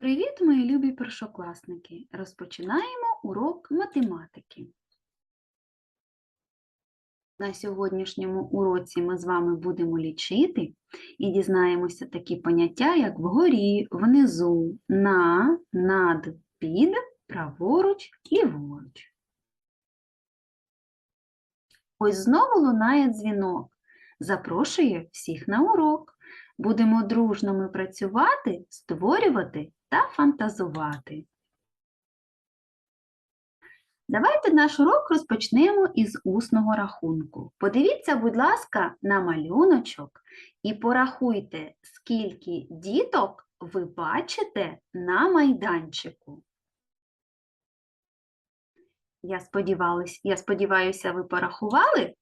Привіт, мої любі першокласники! Розпочинаємо урок математики. На сьогоднішньому уроці ми з вами будемо лічити і дізнаємося такі поняття, як вгорі, внизу, на, над, під, праворуч, ліворуч. Ось знову лунає дзвінок. Запрошує всіх на урок. Будемо дружно ми працювати, створювати та фантазувати. Давайте наш урок розпочнемо із усного рахунку. Подивіться, будь ласка, на малюночок і порахуйте, скільки діток ви бачите на майданчику. Я, я сподіваюся, ви порахували?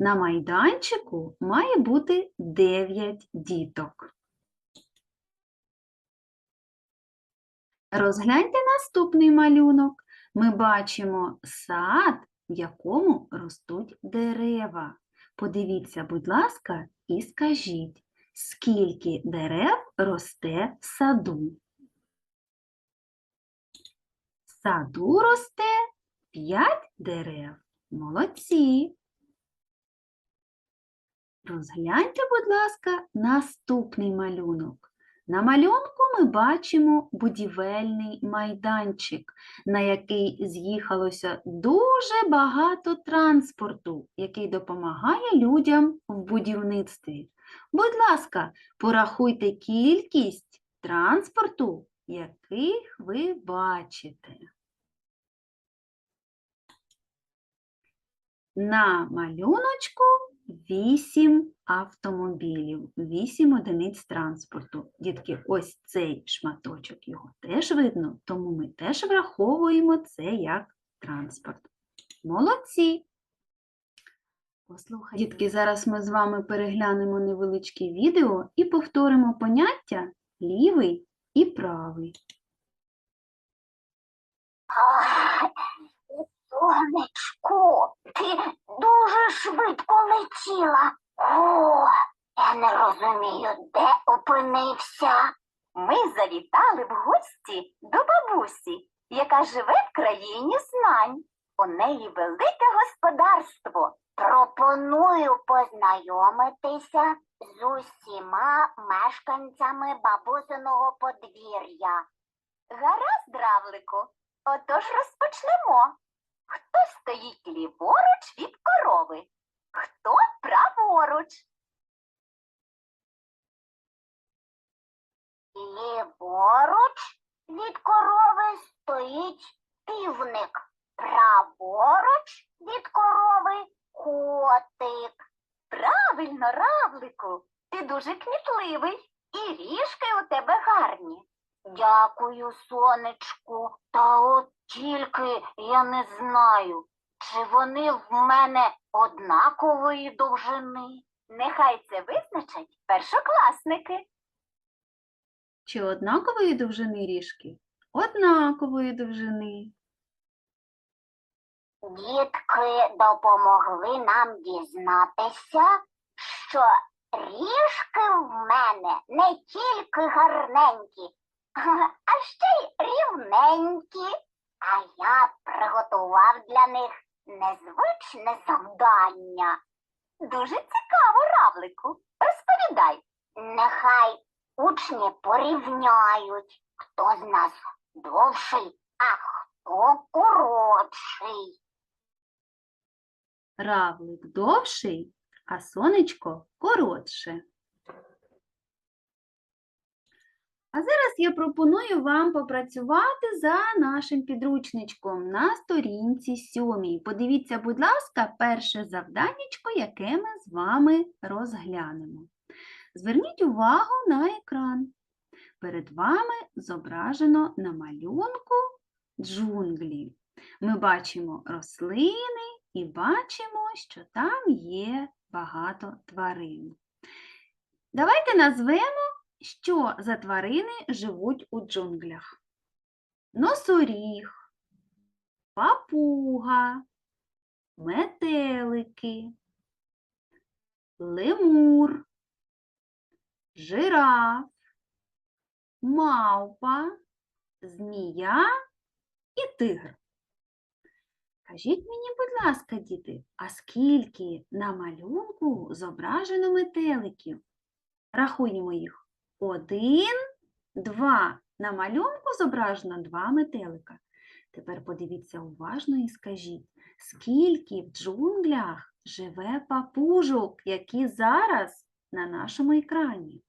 На майданчику має бути 9 діток. Розгляньте наступний малюнок. Ми бачимо сад, в якому ростуть дерева. Подивіться, будь ласка, і скажіть, скільки дерев росте в саду? В саду росте 5 дерев. Молодці. Розгляньте, будь ласка, наступний малюнок. На малюнку ми бачимо будівельний майданчик, на який з'їхалося дуже багато транспорту, який допомагає людям в будівництві. Будь ласка, порахуйте кількість транспорту, яких ви бачите. На малюночку 8 автомобілів, 8 одиниць транспорту. Дітки, ось цей шматочок його теж видно, тому ми теж враховуємо це як транспорт. Молодці! Послухайте. Дітки, зараз ми з вами переглянемо невеличке відео і повторимо поняття лівий і правий. Сонечко, ти дуже швидко летіла. О, я не розумію, де опинився. Ми завітали в гості до бабусі, яка живе в країні знань. У неї велике господарство. Пропоную познайомитися з усіма мешканцями бабусиного подвір'я. Гаразд, равлику, отож розпочнемо. Хто стоїть ліворуч від корови? Хто праворуч? Ліворуч від корови стоїть півник. Праворуч від корови котик. Правильно, равлику, ти дуже кмітливий і ріжки у тебе гарні. Дякую, сонечку. Та от тільки я не знаю, чи вони в мене однакової довжини. Нехай це визначать першокласники. Чи однакової довжини ріжки? Однакової довжини. Дітки допомогли нам дізнатися, що ріжки в мене не тільки гарненькі, а ще й рівненькі. А я приготував для них незвичне завдання. Дуже цікаво, равлику. Розповідай. Нехай учні порівняють, хто з нас довший, а хто коротший. Равлик довший, а сонечко коротше. А зараз я пропоную вам попрацювати за нашим підручничком на сторінці сьомій. Подивіться, будь ласка, перше завданнячко, яке ми з вами розглянемо. Зверніть увагу на екран. Перед вами зображено на малюнку джунглі. Ми бачимо рослини і бачимо, що там є багато тварин. Давайте назвемо що за тварини живуть у джунглях? Носоріг, папуга, метелики, лемур, жираф, мавпа, змія і тигр. Кажіть мені, будь ласка, діти, а скільки на малюнку зображено метеликів? Рахуємо їх. Один, два. На малюнку зображено два метелика. Тепер подивіться уважно і скажіть, скільки в джунглях живе папужок, які зараз на нашому екрані?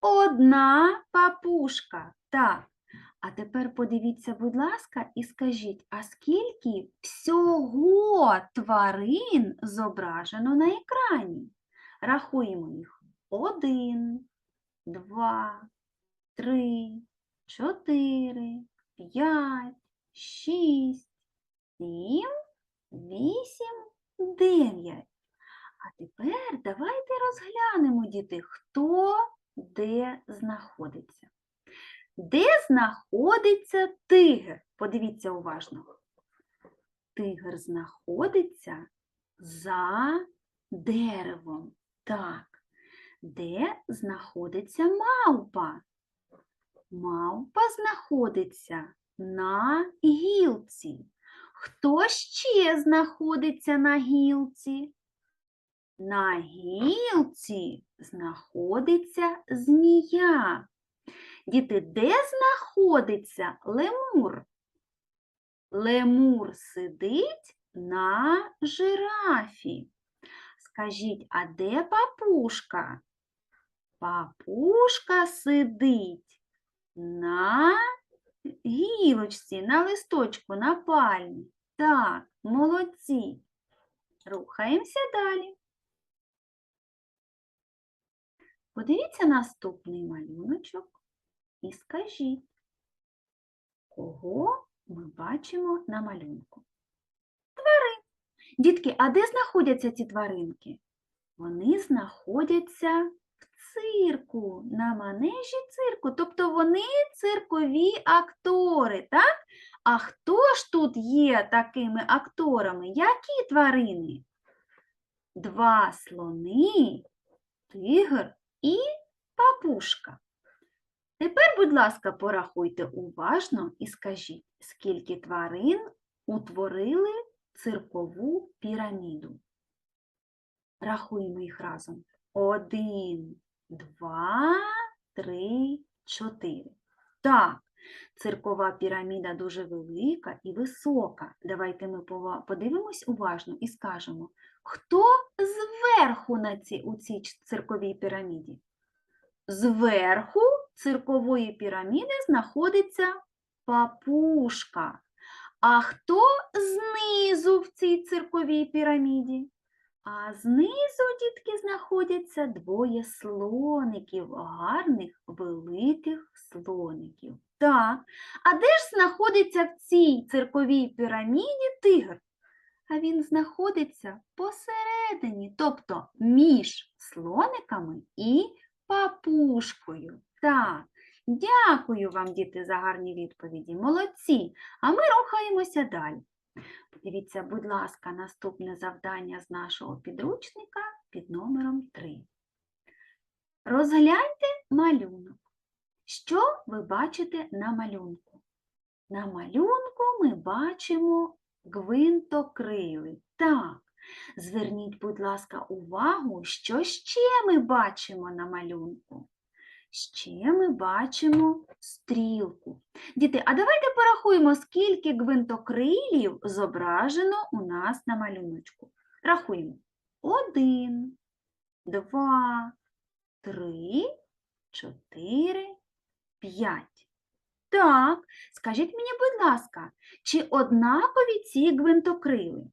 Одна папушка. Так. А тепер подивіться, будь ласка, і скажіть, а скільки всього тварин зображено на екрані? Рахуємо їх. Один, два, три, чотири, п'ять, шість, сім, вісім, дев'ять. А тепер давайте розглянемо, діти, хто де знаходиться. Де знаходиться тигр? Подивіться уважно. Тигр знаходиться за деревом. Так. Де знаходиться мавпа? Мавпа знаходиться на гілці. Хто ще знаходиться на гілці? На гілці знаходиться змія. Діти, де знаходиться лемур? Лемур сидить на жирафі. Скажіть, а де папушка? Папушка сидить на гілочці, на листочку, на пальмі. Так, молодці. Рухаємося далі. Подивіться наступний малюночок і скажіть, кого ми бачимо на малюнку. Тварин. Дітки, а де знаходяться ці тваринки? Вони знаходяться цирку, на манежі цирку. Тобто вони циркові актори, так? А хто ж тут є такими акторами? Які тварини? Два слони, тигр і папушка. Тепер, будь ласка, порахуйте уважно і скажіть, скільки тварин утворили циркову піраміду. Рахуємо їх разом. Один, два, три, чотири. Так, циркова піраміда дуже велика і висока. Давайте ми подивимось уважно і скажемо, хто зверху на ці, у цій цирковій піраміді? Зверху циркової піраміди знаходиться папушка. А хто знизу в цій цирковій піраміді? А знизу, дітки, знаходяться двоє слоників, гарних великих слоників. Так, а де ж знаходиться в цій цирковій піраміді тигр? А він знаходиться посередині, тобто між слониками і папушкою. Так, дякую вам, діти, за гарні відповіді. Молодці. А ми рухаємося далі. Подивіться, будь ласка, наступне завдання з нашого підручника під номером 3. Розгляньте малюнок. Що ви бачите на малюнку? На малюнку ми бачимо гвинтокрили. Так, зверніть, будь ласка, увагу, що ще ми бачимо на малюнку. Ще ми бачимо стрілку. Діти, а давайте порахуємо, скільки гвинтокрилів зображено у нас на малюночку. Рахуємо. Один, два, три, чотири, п'ять. Так, скажіть мені, будь ласка, чи однакові ці гвинтокрили?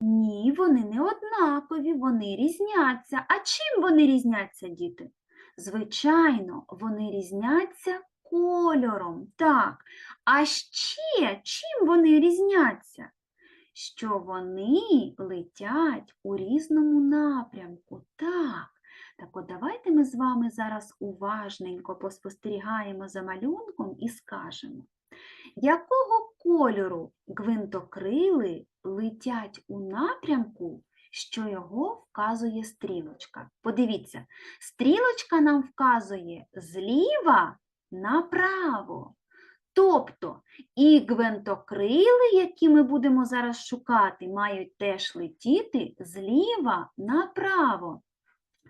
Ні, вони не однакові, вони різняться. А чим вони різняться, діти? Звичайно, вони різняться кольором. Так. А ще чим вони різняться? Що вони летять у різному напрямку. Так. Так от давайте ми з вами зараз уважненько поспостерігаємо за малюнком і скажемо, якого кольору гвинтокрили летять у напрямку, що його вказує стрілочка. Подивіться, стрілочка нам вказує зліва направо. Тобто і гвинтокрили, які ми будемо зараз шукати, мають теж летіти зліва направо.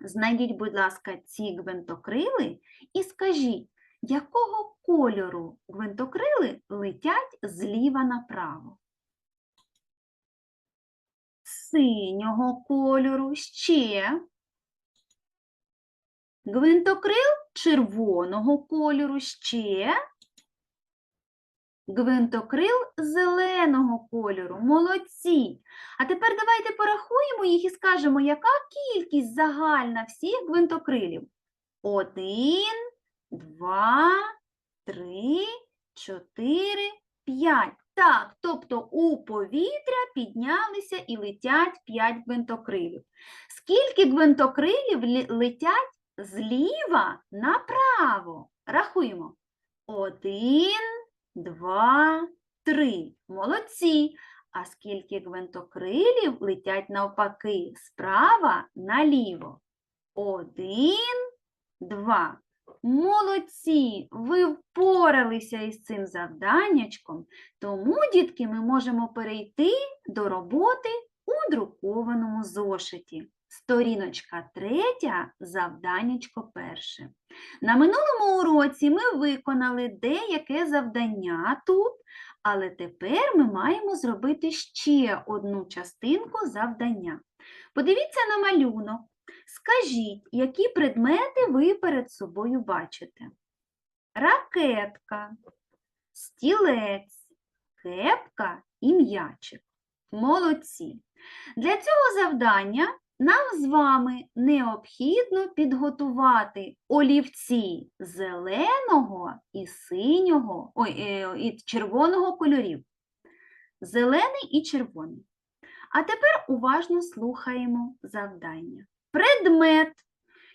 Знайдіть, будь ласка, ці гвинтокрили і скажіть, якого кольору гвинтокрили летять зліва направо? Синього кольору ще. Гвинтокрил червоного кольору ще. Гвинтокрил зеленого кольору. Молодці. А тепер давайте порахуємо їх і скажемо, яка кількість загальна всіх гвинтокрилів. Один, два, три, чотири, п'ять. Так, тобто у повітря піднялися і летять п'ять гвинтокрилів. Скільки гвинтокрилів летять зліва направо? Рахуємо. Один, два, три. Молодці. А скільки гвинтокрилів летять навпаки справа наліво? Один, два. Молодці, ви впоралися із цим завданнячком, тому, дітки, ми можемо перейти до роботи у друкованому зошиті. Сторіночка третя, завданнячко перше. На минулому уроці ми виконали деяке завдання тут, але тепер ми маємо зробити ще одну частинку завдання. Подивіться на малюнок. Скажіть, які предмети ви перед собою бачите? Ракетка, стілець, кепка і м'ячик. Молодці. Для цього завдання нам з вами необхідно підготувати олівці зеленого і синього, ой, е, і червоного кольорів. Зелений і червоний. А тепер уважно слухаємо завдання. Предмет,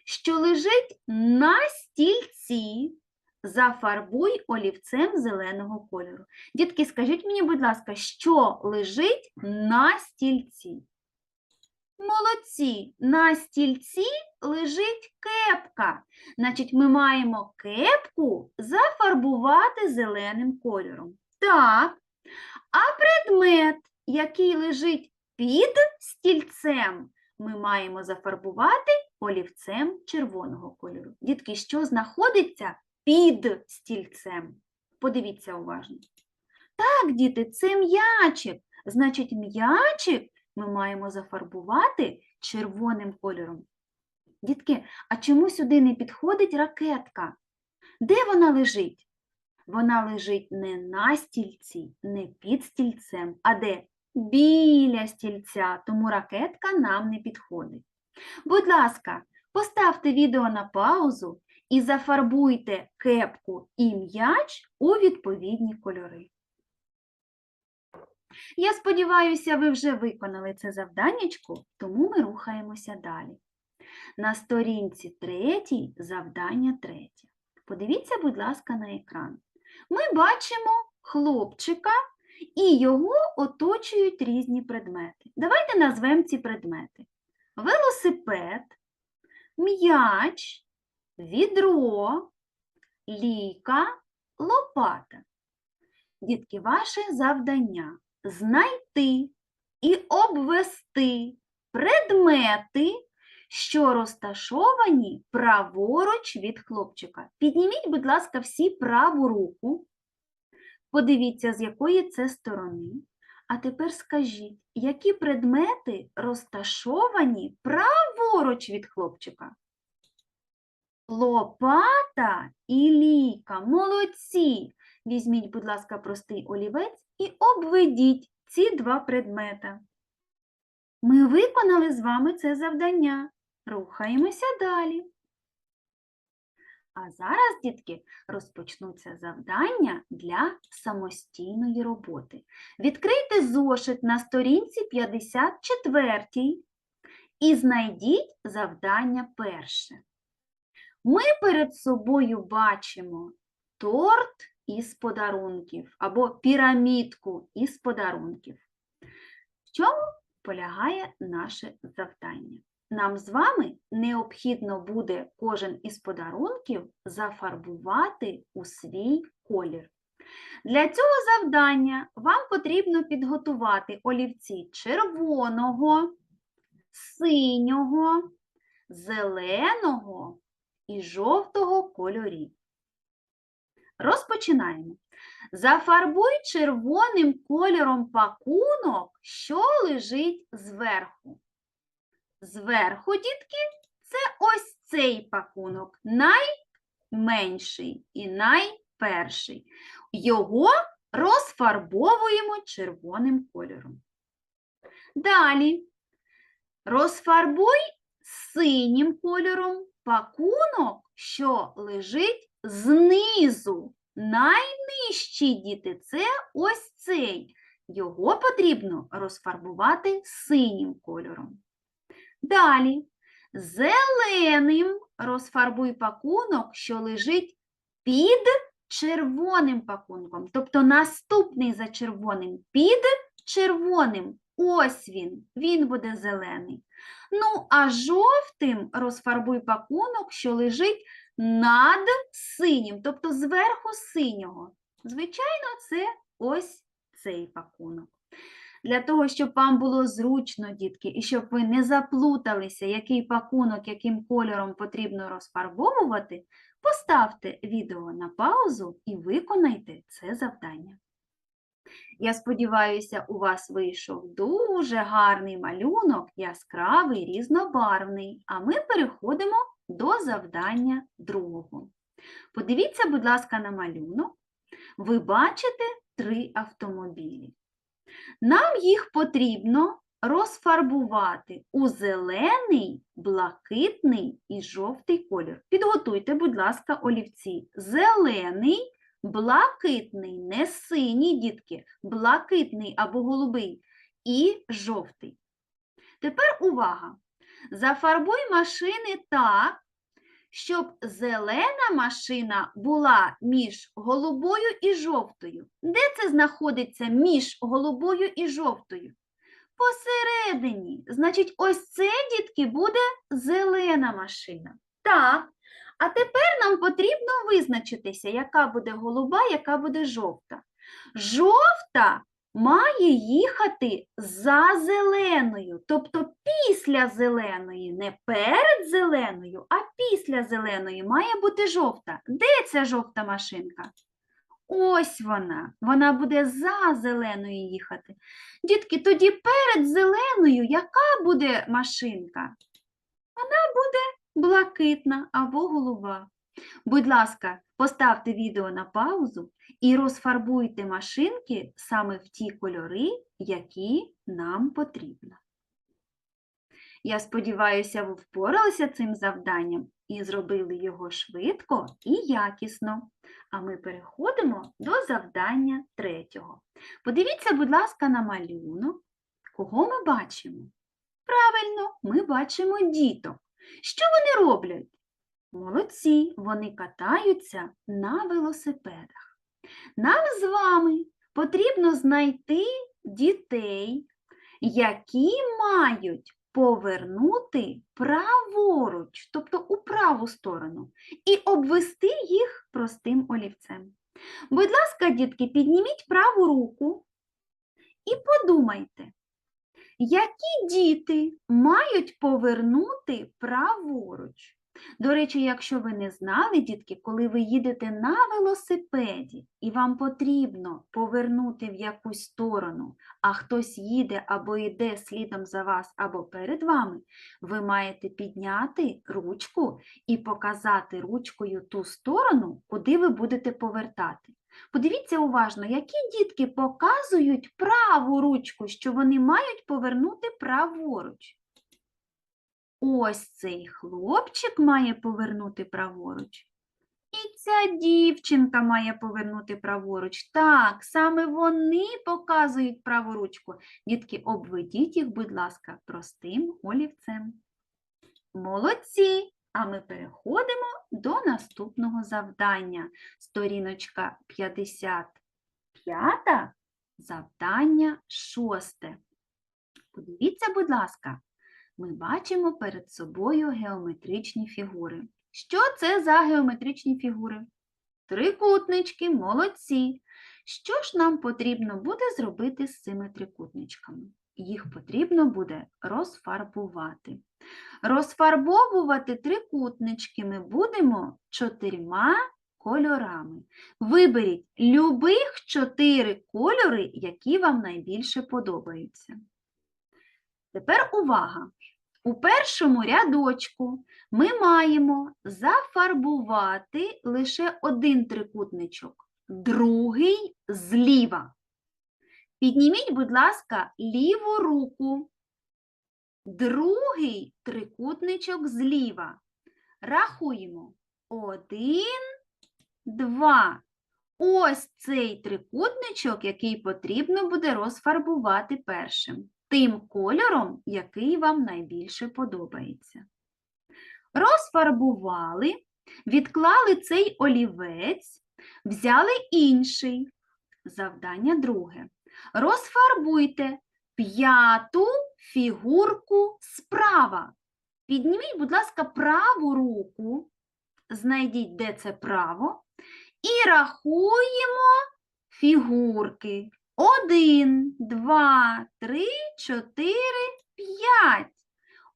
що лежить на стільці, зафарбуй олівцем зеленого кольору. Дітки, скажіть мені, будь ласка, що лежить на стільці? Молодці, на стільці лежить кепка. Значить, ми маємо кепку зафарбувати зеленим кольором. Так. А предмет, який лежить під стільцем, ми маємо зафарбувати олівцем червоного кольору. Дітки, що знаходиться під стільцем? Подивіться уважно. Так, діти, це м'ячик. Значить, м'ячик ми маємо зафарбувати червоним кольором. Дітки, а чому сюди не підходить ракетка? Де вона лежить? Вона лежить не на стільці, не під стільцем, а де? Біля стільця, тому ракетка нам не підходить. Будь ласка, поставте відео на паузу і зафарбуйте кепку і м'яч у відповідні кольори. Я сподіваюся, ви вже виконали це завданнячко, тому ми рухаємося далі. На сторінці третій завдання третє. Подивіться, будь ласка, на екран. Ми бачимо хлопчика і його оточують різні предмети. Давайте назвемо ці предмети: велосипед, м'яч, відро, ліка, лопата. Дітки, ваше завдання знайти і обвести предмети, що розташовані праворуч від хлопчика. Підніміть, будь ласка, всі праву руку. Подивіться, з якої це сторони. А тепер скажіть, які предмети розташовані праворуч від хлопчика? Лопата і ліка. Молодці! Візьміть, будь ласка, простий олівець і обведіть ці два предмета. Ми виконали з вами це завдання. Рухаємося далі. А зараз, дітки, розпочнуться завдання для самостійної роботи. Відкрийте зошит на сторінці 54 і знайдіть завдання перше. Ми перед собою бачимо торт із подарунків або пірамідку із подарунків. В чому полягає наше завдання. Нам з вами необхідно буде кожен із подарунків зафарбувати у свій колір. Для цього завдання вам потрібно підготувати олівці червоного, синього, зеленого і жовтого кольорів. Розпочинаємо. Зафарбуй червоним кольором пакунок, що лежить зверху. Зверху, дітки, це ось цей пакунок, найменший і найперший. Його розфарбовуємо червоним кольором. Далі розфарбуй синім кольором пакунок, що лежить знизу. Найнижчий діти це ось цей. Його потрібно розфарбувати синім кольором. Далі зеленим розфарбуй пакунок, що лежить під червоним пакунком. Тобто наступний за червоним під червоним. Ось він, він буде зелений. Ну, а жовтим розфарбуй пакунок, що лежить над синім, тобто зверху синього. Звичайно, це ось цей пакунок. Для того, щоб вам було зручно, дітки, і щоб ви не заплуталися, який пакунок, яким кольором потрібно розфарбовувати, поставте відео на паузу і виконайте це завдання. Я сподіваюся, у вас вийшов дуже гарний малюнок, яскравий, різнобарвний, а ми переходимо до завдання другого. Подивіться, будь ласка, на малюнок. Ви бачите три автомобілі. Нам їх потрібно розфарбувати у зелений, блакитний і жовтий колір. Підготуйте, будь ласка, олівці. Зелений, блакитний, не синій, дітки, блакитний або голубий і жовтий. Тепер увага! Зафарбуй машини так, щоб зелена машина була між голубою і жовтою. Де це знаходиться між голубою і жовтою? Посередині. Значить, ось це, дітки, буде зелена машина. Так. А тепер нам потрібно визначитися, яка буде голуба, яка буде жовта. Жовта має їхати за зеленою, тобто після зеленої, не перед зеленою, а після зеленої має бути жовта. Де ця жовта машинка? Ось вона, вона буде за зеленою їхати. Дітки, тоді перед зеленою яка буде машинка? Вона буде блакитна або голуба. Будь ласка, поставте відео на паузу і розфарбуйте машинки саме в ті кольори, які нам потрібно. Я сподіваюся, ви впоралися цим завданням і зробили його швидко і якісно. А ми переходимо до завдання третього. Подивіться, будь ласка, на малюнок. Кого ми бачимо? Правильно, ми бачимо діток. Що вони роблять? Молодці, вони катаються на велосипедах. Нам з вами потрібно знайти дітей, які мають повернути праворуч, тобто у праву сторону, і обвести їх простим олівцем. Будь ласка, дітки, підніміть праву руку і подумайте, які діти мають повернути праворуч? До речі, якщо ви не знали, дітки, коли ви їдете на велосипеді і вам потрібно повернути в якусь сторону, а хтось їде або йде слідом за вас, або перед вами, ви маєте підняти ручку і показати ручкою ту сторону, куди ви будете повертати. Подивіться уважно, які дітки показують праву ручку, що вони мають повернути праворуч. Ось цей хлопчик має повернути праворуч. І ця дівчинка має повернути праворуч. Так, саме вони показують праву ручку. Дітки, обведіть їх, будь ласка, простим олівцем. Молодці! А ми переходимо до наступного завдання. Сторіночка 55, завдання шосте. Подивіться, будь ласка, ми бачимо перед собою геометричні фігури. Що це за геометричні фігури? Трикутнички, молодці. Що ж нам потрібно буде зробити з цими трикутничками? Їх потрібно буде розфарбувати. Розфарбовувати трикутнички ми будемо чотирма кольорами. Виберіть любих чотири кольори, які вам найбільше подобаються. Тепер увага! У першому рядочку ми маємо зафарбувати лише один трикутничок, другий зліва. Підніміть, будь ласка, ліву руку. Другий трикутничок зліва. Рахуємо. Один, два. Ось цей трикутничок, який потрібно буде розфарбувати першим, тим кольором, який вам найбільше подобається. Розфарбували, відклали цей олівець, взяли інший. Завдання друге. Розфарбуйте п'яту фігурку справа. Підніміть, будь ласка, праву руку, знайдіть, де це право, і рахуємо фігурки. Один, два, три, чотири, п'ять.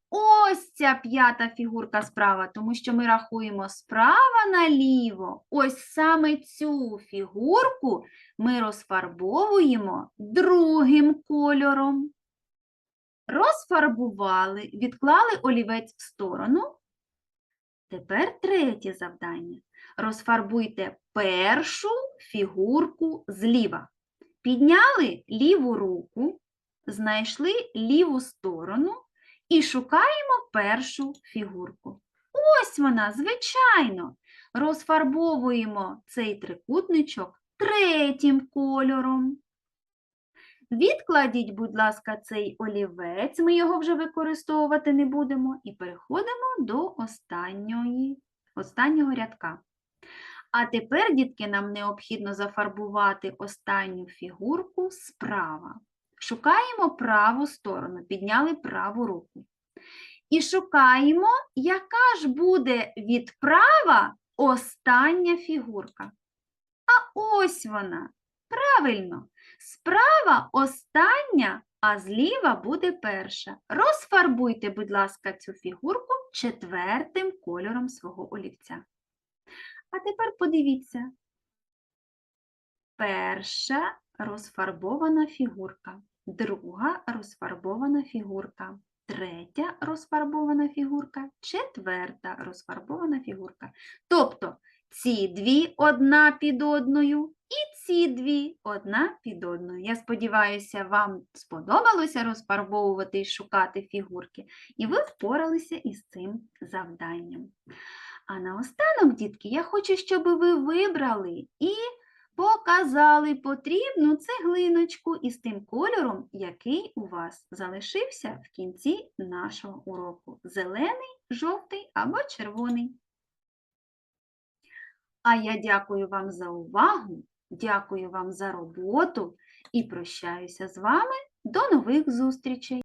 Ось ця п'ята фігурка справа, тому що ми рахуємо справа наліво. Ось саме цю фігурку ми розфарбовуємо другим кольором. Розфарбували, відклали олівець в сторону. Тепер третє завдання. Розфарбуйте першу фігурку зліва. Підняли ліву руку, знайшли ліву сторону і шукаємо першу фігурку. Ось вона, звичайно. Розфарбовуємо цей трикутничок третім кольором. Відкладіть, будь ласка, цей олівець, ми його вже використовувати не будемо, і переходимо до останньої, останнього рядка. А тепер, дітки, нам необхідно зафарбувати останню фігурку справа. Шукаємо праву сторону, підняли праву руку. І шукаємо, яка ж буде відправа остання фігурка. А ось вона. Правильно, справа остання, а зліва буде перша. Розфарбуйте, будь ласка, цю фігурку четвертим кольором свого олівця. А тепер подивіться. Перша розфарбована фігурка, друга розфарбована фігурка, третя розфарбована фігурка, четверта розфарбована фігурка. Тобто ці дві одна під одною і ці дві одна під одною. Я сподіваюся, вам сподобалося розфарбовувати і шукати фігурки, і ви впоралися із цим завданням. А наостанок, дітки, я хочу, щоб ви вибрали і показали потрібну цеглиночку із тим кольором, який у вас залишився в кінці нашого уроку. Зелений, жовтий або червоний. А я дякую вам за увагу, дякую вам за роботу і прощаюся з вами. До нових зустрічей!